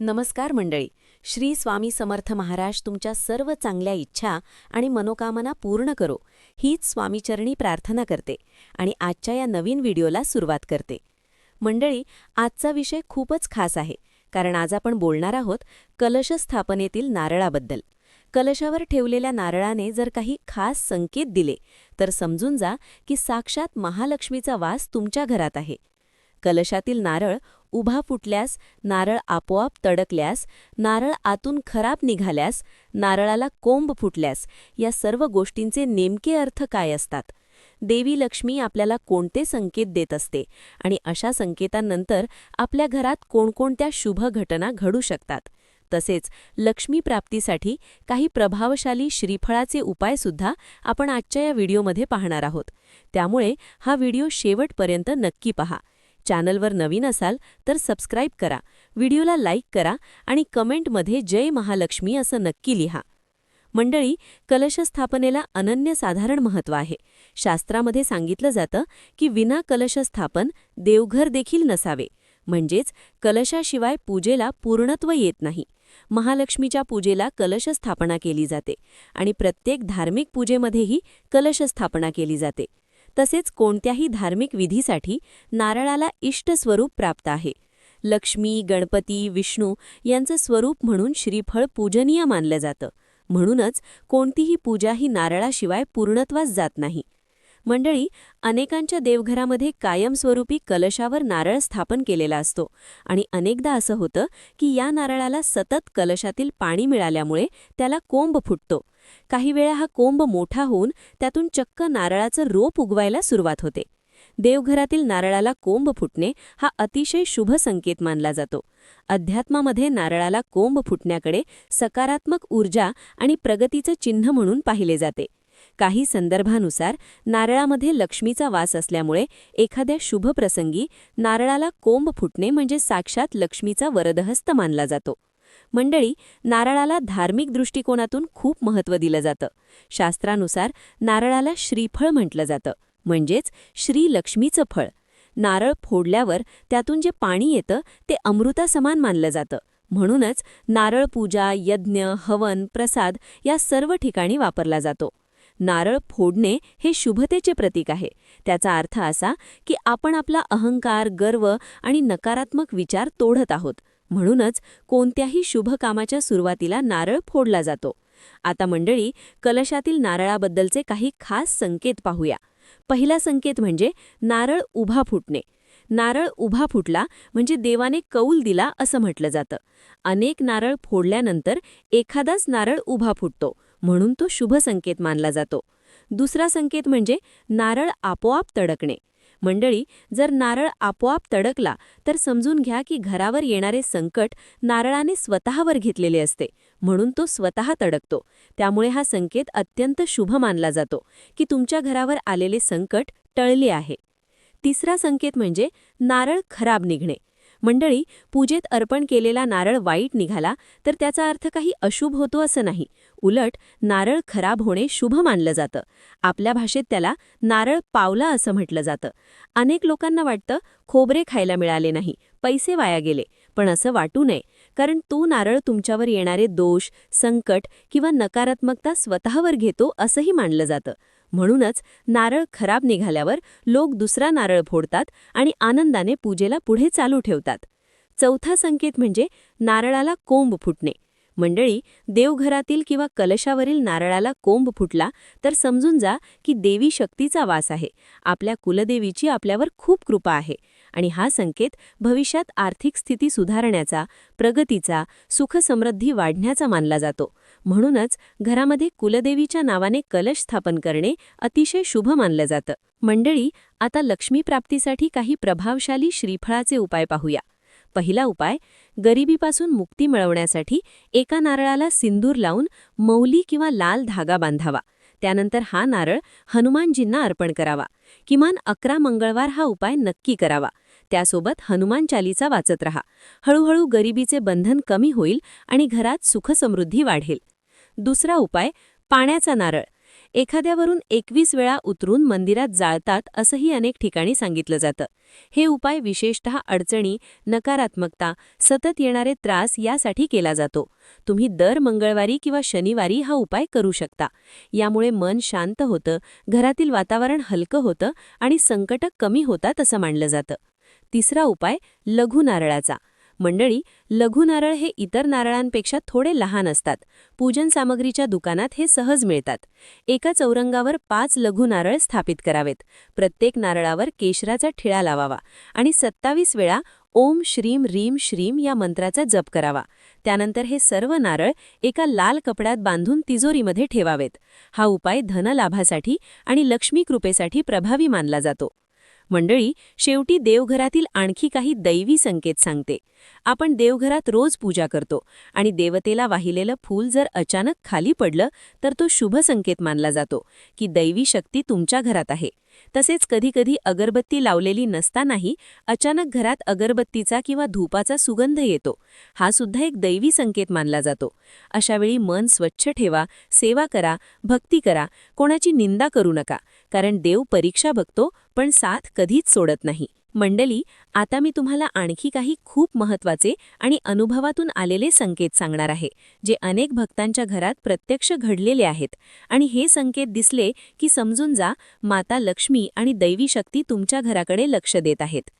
नमस्कार मंडळी. श्री स्वामी समर्थ महाराज तुमच्या सर्व चांगल्या इच्छा आणि मनोकामना पूर्ण करो. हीच स्वामीचरणी प्रार्थना करते आणि आजच्या या नवीन व्हिडिओला सुरुवात करते. मंडळी आजचा विषय खूपच खास आहे कारण आज आपण बोलणार आहोत कलश स्थापनेतील नारळाबद्दल. कलशावर ठेवलेल्या नारळाने जर काही खास संकेत दिले तर समजून जा की साक्षात महालक्ष्मीचा वास तुमच्या घरात आहे. कलशातील नारळ उभा फुटल्यास नारळ आपोआप तडकल्यास नारळ आतून खराब निघाल्यास नारळाला कोंब फुटल्यास या सर्व गोष्टींचे नेमके अर्थ काय असतात? देवी लक्ष्मी आपल्याला कोणते संकेत देत असते? आणि अशा संकेतांनंतर आपल्या घरात कोणकोणत्या शुभ घटना घडू शकतात? तसेच लक्ष्मी प्राप्तीसाठी काही प्रभावशाली श्रीफळाचे उपायसुद्धा आपण आजच्या या व्हिडिओमध्ये पाहणार आहोत. त्यामुळे हा व्हिडिओ शेवटपर्यंत नक्की पहा. चॅनलवर नवीन असाल तर सबस्क्राईब करा व्हिडिओला लाईक करा आणि कमेंटमध्ये जय महालक्ष्मी असं नक्की लिहा. मंडळी कलशस्थापनेला अनन्यसाधारण महत्त्व आहे. शास्त्रामध्ये सांगितलं जातं की विना कलशस्थापन देवघर देखील नसावे. म्हणजेच कलशाशिवाय पूजेला पूर्णत्व येत नाही. महालक्ष्मीच्या पूजेला कलशस्थापना केली जाते आणि प्रत्येक धार्मिक पूजेमध्येही कलशस्थापना केली जाते. तसेच कोणत्याही धार्मिक विधीसाठी नारळाला इष्ट स्वरूप प्राप्त आहे. लक्ष्मी गणपती विष्णू यांचं स्वरूप म्हणून श्रीफळ पूजनीय मानलं जातं. म्हणूनच कोणतीही पूजा ही नारळाशिवाय पूर्णत्वास जात नाही. मंडळी अनेकांच्या देवघरामध्ये कायमस्वरूपी कलशावर नारळ स्थापन केलेला असतो आणि अनेकदा असं होतं की या नारळाला सतत कलशातील पाणी मिळाल्यामुळे त्याला कोंब फुटतो. काही वेळा हा कोंब मोठा होऊन त्यातून चक्क नारळाचं रोप उगवायला सुरुवात होते. देवघरातील नारळाला कोंब फुटणे हा अतिशय शुभ संकेत मानला जातो. अध्यात्मामध्ये नारळाला कोंब फुटण्याकडे सकारात्मक ऊर्जा आणि प्रगतीचं चिन्ह म्हणून पाहिले जाते. काही संदर्भानुसार नारळामध्ये लक्ष्मीचा वास असल्यामुळे एखाद्या शुभ प्रसंगी नारळाला कोंब फुटणे म्हणजे साक्षात लक्ष्मीचा वरदहस्त मानला जातो. मंडळी नारळाला धार्मिक दृष्टिकोनातून खूप महत्त्व दिलं जातं. शास्त्रानुसार नारळाला श्रीफळ म्हटलं जातं. म्हणजेच श्री लक्ष्मीचं फळ. नारळ फोडल्यावर त्यातून जे पाणी येतं ते अमृतासमान मानलं जातं. म्हणूनच नारळ पूजा यज्ञ हवन प्रसाद या सर्व ठिकाणी वापरला जातो. नारळ फोडणे हे शुभतेचे प्रतीक आहे. त्याचा अर्थ असा की आपण आपला अहंकार गर्व आणि नकारात्मक विचार तोडत आहोत. म्हणूनच कोणत्याही शुभ कामाच्या सुरुवातीला नारळ फोडला जातो. आता मंडळी कलशातील नारळाबद्दलचे काही खास संकेत पाहूया. पहिला संकेत म्हणजे नारळ उभा फुटणे. नारळ उभा फुटला म्हणजे देवाने कौल दिला असं म्हटलं जातं. अनेक नारळ फोडल्यानंतर एखादाच नारळ उभा फुटतो. म्हणून तो शुभ संकेत मानला जातो. दुसरा संकेत म्हणजे नारळ आपोआप तडकणे. मंडळी जर नारळ आपोआप तडकला तर समजून घ्या की घरावर येणारे संकट नारळाने स्वतःवर घेतलेले असते म्हणून तो स्वतः तडकतो. त्यामुळे हा संकेत अत्यंत शुभ मानला जातो की तुमच्या घरावर आलेले संकट टळले आहे. तिसरा संकेत म्हणजे नारळ खराब निघणे. मंडळी पूजेत अर्पण केलेला नारळ वाईट निघाला तर त्याचा अर्थ काही अशुभ होतो असं नाही उलट नारळ खराब होणे शुभ मानलं जातं. आपल्या भाषेत त्याला नारळ पावला असं म्हटलं जातं. अनेक लोकांना वाटतं खोबरे खायला मिळाले नाही पैसे वाया गेले. पण असं वाटू नये कारण तो नारळ तुमच्यावर येणारे दोष संकट किंवा नकारात्मकता स्वतःवर घेतो असंही मानलं जातं. म्हणूनच नारळ खराब निघाल्यावर लोक दुसरा नारळ फोडतात आणि आनंदाने पूजेला पुढे चालू ठेवतात. चौथा संकेत म्हणजे नारळाला कोंब फुटणे. मंडळी देवघरातील किंवा कलशावरील नारळाला कोंब फुटला तर समजून जा की देवी शक्तीचा वास आहे. आपल्या कुलदेवीची आपल्यावर खूप कृपा आहे आणि हा संकेत भविष्यात आर्थिक स्थिती सुधारण्याचा प्रगतीचा सुखसमृद्धी वाढण्याचा मानला जातो. म्हणूनच घरामध्ये कुलदेवीच्या नावाने कलश स्थापन करणे अतिशय शुभ मानलं जातं. मंडळी आता लक्ष्मीप्राप्तीसाठी काही प्रभावशाली श्रीफळाचे उपाय पाहूया. पहिला उपाय गरिबीपासून मुक्ती मिळवण्यासाठी एका नारळाला सिंदूर लावून मौली किंवा लाल धागा बांधावा. त्यानंतर हा नारळ हनुमानजींना अर्पण करावा. किमान अकरा मंगळवार हा उपाय नक्की करावा. त्यासोबत हनुमान चालीचा वाचत रहा. हळूहळू गरिबीचे बंधन कमी होईल आणि घरात सुखसमृद्धी वाढेल. दुसरा उपाय पाण्याचा नारळ. एखाद्यावरून एकवीस वेळा उतरून मंदिरात जाळतात असंही अनेक ठिकाणी सांगितलं जातं. हे उपाय विशेषतः अडचणी नकारात्मकता सतत येणारे त्रास यासाठी केला जातो. तुम्ही दर मंगळवारी किंवा शनिवारी हा उपाय करू शकता. यामुळे मन शांत होतं घरातील वातावरण हलकं होतं आणि संकट कमी होतात असं मानलं जातं. तिसरा उपाय लघु नारळाचा. मंडळी लघु नारळ हे इतर नारळांपेक्षा थोडे लहान असतात. पूजन सामग्रीच्या दुकानात हे सहज मिळतात. एका चौरंगावर पाच लघु नारळ स्थापित करावेत. प्रत्येक नारळावर केशराचा ठिळा लावावा आणि सत्तावीस वेळा ओम श्रीम रीम श्रीम या मंत्राचा जप करावा. त्यानंतर हे सर्व नारळ एका लाल कपड्यात बांधून तिजोरीमध्ये ठेवावेत. हा उपाय धनलाभासाठी आणि लक्ष्मी कृपेसाठी प्रभावी मानला जातो. मंडळी शेवटी देवघरातील आणखी काही दैवी संकेत सांगते. आपण देवघरात रोज पूजा करतो आणि देवतेला वाहिलेलं फूल जर अचानक खाली पडलं तर तो शुभ संकेत मानला जातो की दैवी शक्ती तुमच्या घरात आहे. तसेच कधीकधी अगरबत्ती लावलेली नसतानाही अचानक घरात अगरबत्तीचा किंवा धूपाचा सुगंध येतो. हा सुद्धा एक दैवी संकेत मानला जातो. अशावेळी मन स्वच्छ ठेवा सेवा करा भक्ती करा कोणाची निंदा करू नका कारण देव परीक्षा बघतो पण साथ कधीच सोडत नाही. मंडली आता मी तुम्हाला आणखी काही खूप महत्त्वाचे आणि अनुभवातून आलेले संकेत सांगणार आहे जे अनेक भक्तांच्या घरात प्रत्यक्ष घडलेले आहेत. आणि हे संकेत दिसले की समजून जा माता लक्ष्मी आणि दैवी शक्ती तुमच्या घराकडे लक्ष देत आहेत.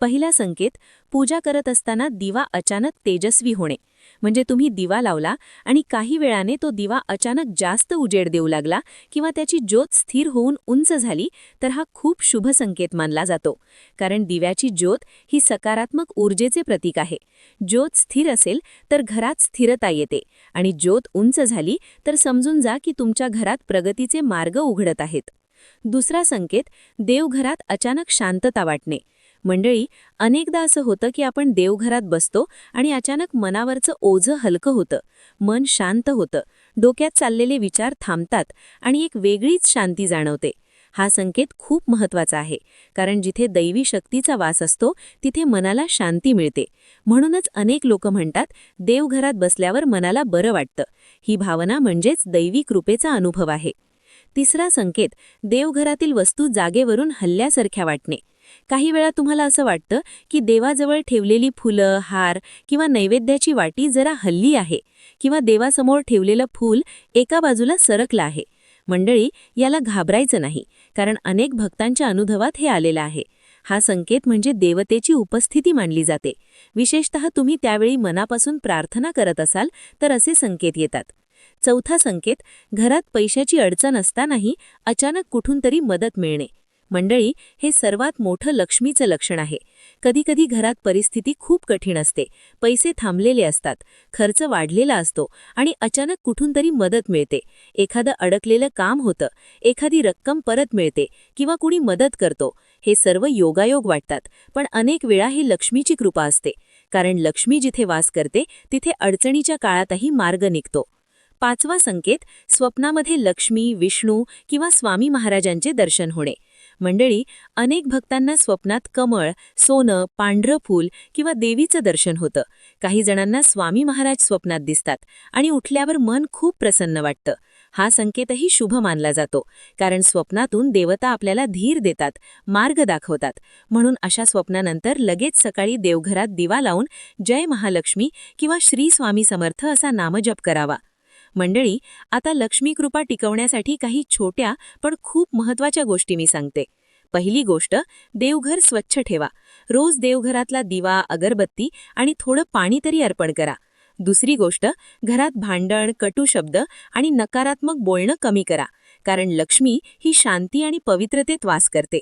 पहिला संकेत पूजा करत असताना दिवा अचानक तेजस्वी होणे. म्हणजे तुम्ही दिवा लावला आणि काही वेळाने तो दिवा अचानक जास्त उजेड देऊ लागला किंवा त्याची ज्योत स्थिर होऊन उंच झाली तर हा खूप शुभ संकेत मानला जातो. कारण दिव्याची ज्योत ही सकारात्मक ऊर्जेचे प्रतीक आहे. ज्योत स्थिर असेल तर घरात स्थिरता येते आणि ज्योत उंच झाली तर समजून जा की तुमच्या घरात प्रगतीचे मार्ग उघडत आहेत. दुसरा संकेत देवघरात अचानक शांतता वाटणे. मंडळी अनेकदा असं होतं की आपण देवघरात बसतो आणि अचानक मनावरचं ओझं हलकं होतं. मन शांत होतं. डोक्यात चाललेले विचार थांबतात आणि एक वेगळीच शांती जाणवते. हा संकेत खूप महत्त्वाचा आहे. कारण जिथे दैवी शक्तीचा वास असतो तिथे मनाला शांती मिळते. म्हणूनच अनेक लोक म्हणतात देवघरात बसल्यावर मनाला बरं वाटतं. ही भावना म्हणजेच दैवी कृपेचा अनुभव आहे. तिसरा संकेत देवघरातील वस्तू जागेवरून हल्ल्यासारख्या वाटणे. काही वेळा तुम्हाला असं वाटतं की देवाजवळ ठेवलेली फुलं हार किंवा नैवेद्याची वाटी जरा हल्ली आहे किंवा देवासमोर ठेवलेलं फूल एका बाजूला सरकलं आहे. मंडळी याला घाबरायचं नाही कारण अनेक भक्तांच्या अनुभवात हे आलेलं आहे. हा संकेत म्हणजे देवतेची उपस्थिती मानली जाते. विशेषतः तुम्ही त्यावेळी मनापासून प्रार्थना करत असाल तर असे संकेत येतात. चौथा संकेत घरात पैशाची अडचण असतानाही अचानक कुठून तरी मदत मिळणे. मंडळी हे सर्वात मोठं लक्ष्मीचं लक्षण आहे. कधीकधी घरात परिस्थिती खूप कठीण असते. पैसे थांबलेले असतात. खर्च वाढलेला असतो आणि अचानक कुठून तरी मदत मिळते. एखादं अडकलेलं काम होतं. एखादी रक्कम परत मिळते किंवा कुणी मदत करतो. हे सर्व योगायोग वाटतात. पण अनेक वेळा ही लक्ष्मीची कृपा असते. कारण लक्ष्मी जिथे वास करते तिथे अडचणीच्या काळातही मार्ग निघतो. पाचवा संकेत स्वप्नामध्ये लक्ष्मी विष्णू किंवा स्वामी महाराजांचे दर्शन होणे. मंडळी अनेक भक्तांना स्वप्नात कमळ सोनं पांढरं फूल किंवा देवीचं दर्शन होतं. काही जणांना स्वामी महाराज स्वप्नात दिसतात आणि उठल्यावर मन खूप प्रसन्न वाटतं. हा संकेतही शुभ मानला जातो कारण स्वप्नातून देवता आपल्याला धीर देतात मार्ग दाखवतात. म्हणून अशा स्वप्नानंतर लगेच सकाळी देवघरात दिवा लावून जय महालक्ष्मी किंवा श्री स्वामी समर्थ असा नामजप करावा. मंडळी आता लक्ष्मी कृपा टिकवण्यासाठी काही छोट्या पण खूप महत्त्वाच्या गोष्टी मी सांगते. पहिली गोष्ट देवघर स्वच्छ ठेवा. रोज देवघरातला दिवा अगरबत्ती आणि थोडं पाणी तरी अर्पण करा. दुसरी गोष्ट घरात भांडण कटू शब्द आणि नकारात्मक बोलणं कमी करा कारण लक्ष्मी ही शांती आणि पवित्रतेत वास करते.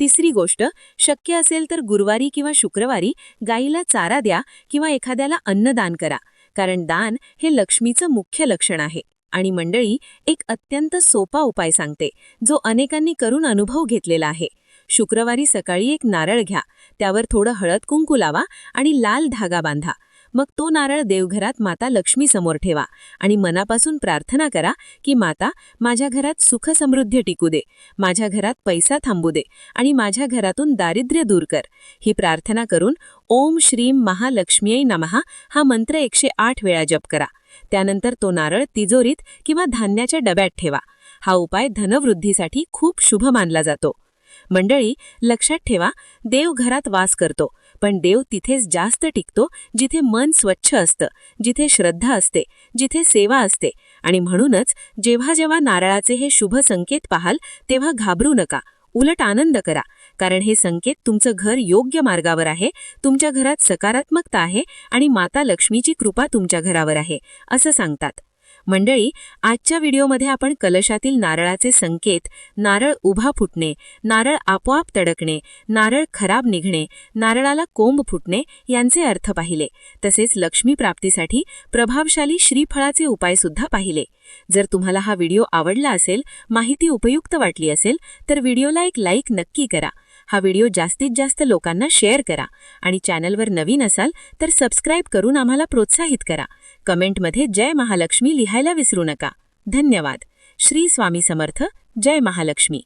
तिसरी गोष्ट शक्य असेल तर गुरुवारी किंवा शुक्रवारी गाईला चारा द्या किंवा एखाद्याला अन्नदान करा. कारण दान हे लक्ष्मीचं मुख्य लक्षण आहे. आणि मंडळी एक अत्यंत सोपा उपाय सांगते जो अनेकांनी करून अनुभव घेतलेला आहे. शुक्रवारी सकाळी एक नारळ घ्या त्यावर थोडं हळद कुंकू लावा आणि लाल धागा बांधा. मग तो नारळ देवघरात माता लक्ष्मी समोर ठेवा आणि मनापासून प्रार्थना करा की माता माझ्या घरात सुख समृद्धी टिकू दे माझ्या घरात पैसा थांबू दे आणि माझ्या घरातून दारिद्र्य दूर कर. ही प्रार्थना करून ओम श्रीम महालक्ष्मी नमहा हा मंत्र एकशे आठ वेळा जप करा. त्यानंतर तो नारळ तिजोरीत किंवा धान्याच्या डब्यात ठेवा. हा उपाय धनवृद्धीसाठी खूप शुभ मानला जातो. मंडळी लक्षात ठेवा देव घरात वास करतो. पण देव तिथेच जास्त टिकतो जिथे मन स्वच्छ असतं जिथे श्रद्धा असते जिथे सेवा असते. आणि म्हणूनच जेव्हा जेव्हा नारळाचे हे शुभ संकेत पाहाल तेव्हा घाबरू नका. उलट आनंद करा. कारण हे संकेत तुमचं घर योग्य मार्गावर आहे तुमच्या घरात सकारात्मकता आहे आणि माता लक्ष्मीची कृपा तुमच्या घरावर आहे असं सांगतात. मंडळी आजच्या व्हिडिओमध्ये आपण कलशातील नारळाचे संकेत नारळ उभा फुटणे नारळ आपोआप तडकणे नारळ खराब निघणे नारळाला कोंब फुटणे यांचे अर्थ पाहिले. तसेच लक्ष्मी प्राप्तीसाठी प्रभावशाली श्रीफळाचे उपायसुद्धा पाहिले. जर तुम्हाला हा व्हिडिओ आवडला असेल माहिती उपयुक्त वाटली असेल तर व्हिडिओला एक लाईक नक्की करा. हा व्हिडिओ जास्तीत जास्त लोकांना शेअर करा आणि चॅनलवर नवीन असाल तर सबस्क्राईब करून आम्हाला प्रोत्साहित करा. कमेंटमध्ये जय महालक्ष्मी लिहायला विसरू नका. धन्यवाद. श्री स्वामी समर्थ. जय महालक्ष्मी.